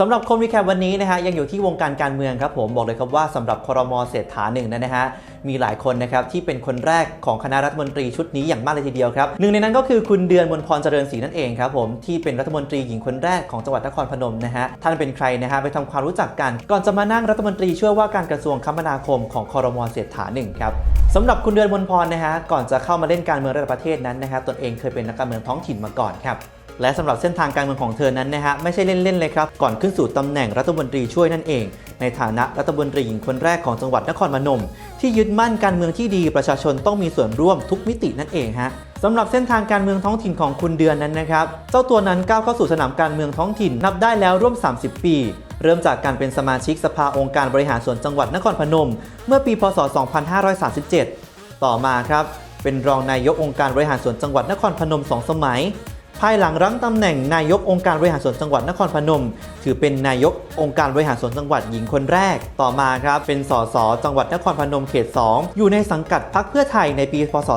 สำหรับคมรีแคปวันนี้นะฮะยังอยู่ที่วงการการเมืองครับผมบอกเลยครับว่าสำหรับครมเศรษฐาหนึ่งนะฮะมีหลายคนนะครับที่เป็นคนแรกของคณะรัฐมนตรีชุดนี้อย่างมากเลยทีเดียวครับหนึ่งในนั้นก็คือคุณเดือนมนพรเจริญศรีนั่นเองครับผมที่เป็นรัฐมนตรีหญิงคนแรกของจังหวัดนครพนมนะฮะท่านเป็นใครนะฮะไปทำความรู้จักกัน ก่อนจะมานั่งรัฐมนตรีช่วยว่าการกระทรวงคมนาคมของครมเศรษฐาหนึ่งครับสำหรับคุณเดือนมนพรนะฮะก่อนจะเข้ามาเล่นการเมืองระดับประเทศนั้นนะฮะตนเองเคยเป็นนักการเมืองท้องถิ่นมาก่อนครับ และสำหรับเส้นทางการเมืองของเธอนั้นนะฮะไม่ใช่เล่นๆเลยครับ ก่อนขึ้นสู่ตำแหน่งรัฐมนตรีช่วยนั่นเอง ในฐานะรัฐมนตรีหญิงคนแรกของจังหวัดนครพนม ที่ยึดมั่นการเมืองที่ดีประชาชนต้องมีส่วนร่วมทุกมิตินั่นเองฮะสำหรับเส้นทางการเมืองท้องถิ่นของคุณเดือนนั้นนะครับเจ้าตัวนั้นก้าวเข้าสู่สนามการเมืองท้องถิ่นนับได้แล้วร่วม 30 ปี เริ่มจากการเป็นสมาชิกสภาองค์การบริหารส่วนจังหวัดนครพนม เมื่อปีพศ 2537 ต่อมาครับเป็นรองนายกองค์การบริหารส่วนจังหวัดนครพนม 2 สมัย ภายหลังรั้งตำแหน่งนายกองค์การบริหารส่วนจังหวัดนครพนม ถือเป็นนายกองค์การบริหารส่วนจังหวัดหญิงคนแรก ต่อมาครับเป็นสสจังหวัดนครพนมเขต 2 อยู่ในสังกัดพรรคเพื่อไทยในปีพศ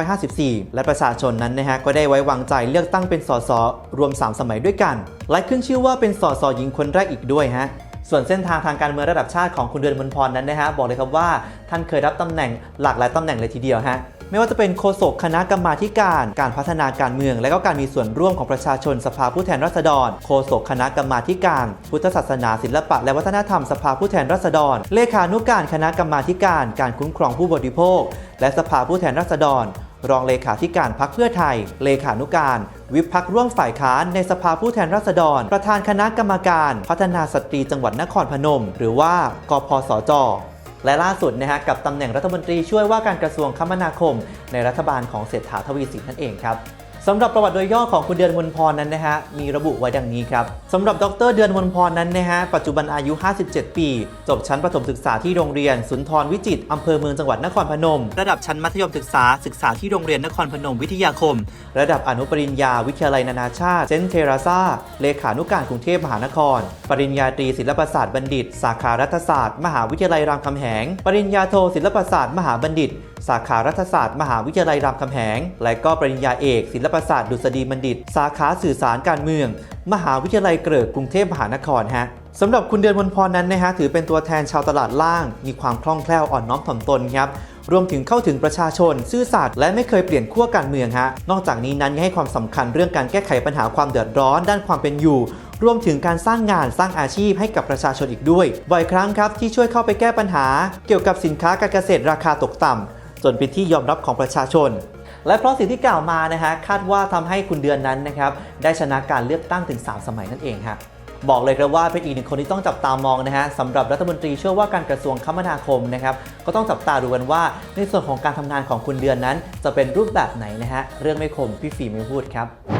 2554 และประชาชนนั้นนะฮะก็ได้ไว้วางใจเลือกตั้งเป็นสสรวม 3 สมัยด้วยกัน และขึ้นชื่อว่าเป็นสสหญิงคนแรกอีกด้วยฮะส่วนเส้นทางทางการเมืองระดับชาติของคุณเดือนมนพรนั้นนะฮะบอกเลยครับว่าท่านเคยรับตำแหน่งหลากหลายตำแหน่งเลยทีเดียวฮะ ไม่ว่าจะเป็นโฆษกคณะกรรมาธิการการพัฒนาการเมือง และก็การมีส่วนร่วมของประชาชนสภาผู้แทนราษฎร โฆษกคณะกรรมาธิการ พุทธศาสนาศิลปะ และวัฒนธรรมสภาผู้แทนราษฎร เลขานุการคณะกรรมาธิการ การคุ้มครองผู้บริโภค และสภาผู้แทนราษฎร รองเลขาธิการพักเพื่อไทย เลขานุการวิพักร่วมฝ่ายค้านในสภาผู้แทนราษฎร ประธานคณะกรรมการ พัฒนาสตรีจังหวัดนครพนม หรือว่ากพสจ และล่าสุดนะฮะกับตำแหน่งรัฐมนตรีช่วยว่าการกระทรวงคมนาคม ในรัฐบาลของเศรษฐาทวีสินนั่นเองครับ สำหรับประวัติโดยย่อของคุณเดือนมนพรนั้นนะฮะมีระบุไว้ดังนี้ครับสำหรับดรเดือนมนพรนั้นนะฮะปัจจุบันอายุ 57 ปี จบชั้นประถมศึกษาที่โรงเรียน สุนทรวิจิตอำเภอเมืองจังหวัดนครพนม ระดับชั้นมัธยมศึกษาศึกษาที่โรงเรียนนครพนมวิทยาคม ระดับอนุปริญญาวิทยาลัยนานาชาติเซนเทราซาเลขานุการกรุงเทพมหานคร ปริญญาตรีศิลปศาสตร์บัณฑิต สาขารัฐศาสตร์ มหาวิทยาลัยรามคำแหง ปริญญาโทศิลปศาสตร์ มหาบัณฑิต สาขารัฐศาสตร์มหาวิทยาลัยรามคำแหง และก็ปริญญาเอก ศิลปศาสตร์ดุษฎีบัณฑิต สาขาสื่อสารการเมือง มหาวิทยาลัยเกริกกรุงเทพมหานครฮะสำหรับคุณเดือนมนพรนั้นนะฮะถือเป็นตัวแทนชาวตลาดล่าง มีความคล่องแคล่วอ่อนน้อมถ่อมตนครับรวมถึงเข้าถึงประชาชน ซื่อสัตย์และไม่เคยเปลี่ยนขั้วการเมืองฮะนอกจากนี้นั้นยังให้ความสำคัญเรื่องการแก้ไขปัญหาความเดือดร้อนด้านความเป็นอยู่ รวมถึงการสร้างงานสร้างอาชีพให้กับประชาชนอีกด้วยบ่อยครั้งครับที่ช่วยเข้าไปแก้ปัญหา เกี่ยวกับสินค้าการเกษตรราคาตกต่ำ จนเป็นที่ยอมรับของประชาชน และเพราะสิ่งที่กล่าวมานะฮะคาดว่าทำให้คุณเดือนนั้นนะครับได้ชนะการเลือกตั้งถึง 3 สมัยนั่นเองฮะบอกเลยครับว่าเป็นอีกหนึ่งคนที่ต้องจับตามองนะฮะสำหรับรัฐมนตรีเชื่อว่าการกระทรวงคมนาคมนะครับก็ต้องจับตาดูกันว่าในส่วนของการทำงานของคุณเดือนนั้น จะเป็นรูปแบบไหนนะฮะเรื่องไม่คมพี่ฟีไม่พูดครับ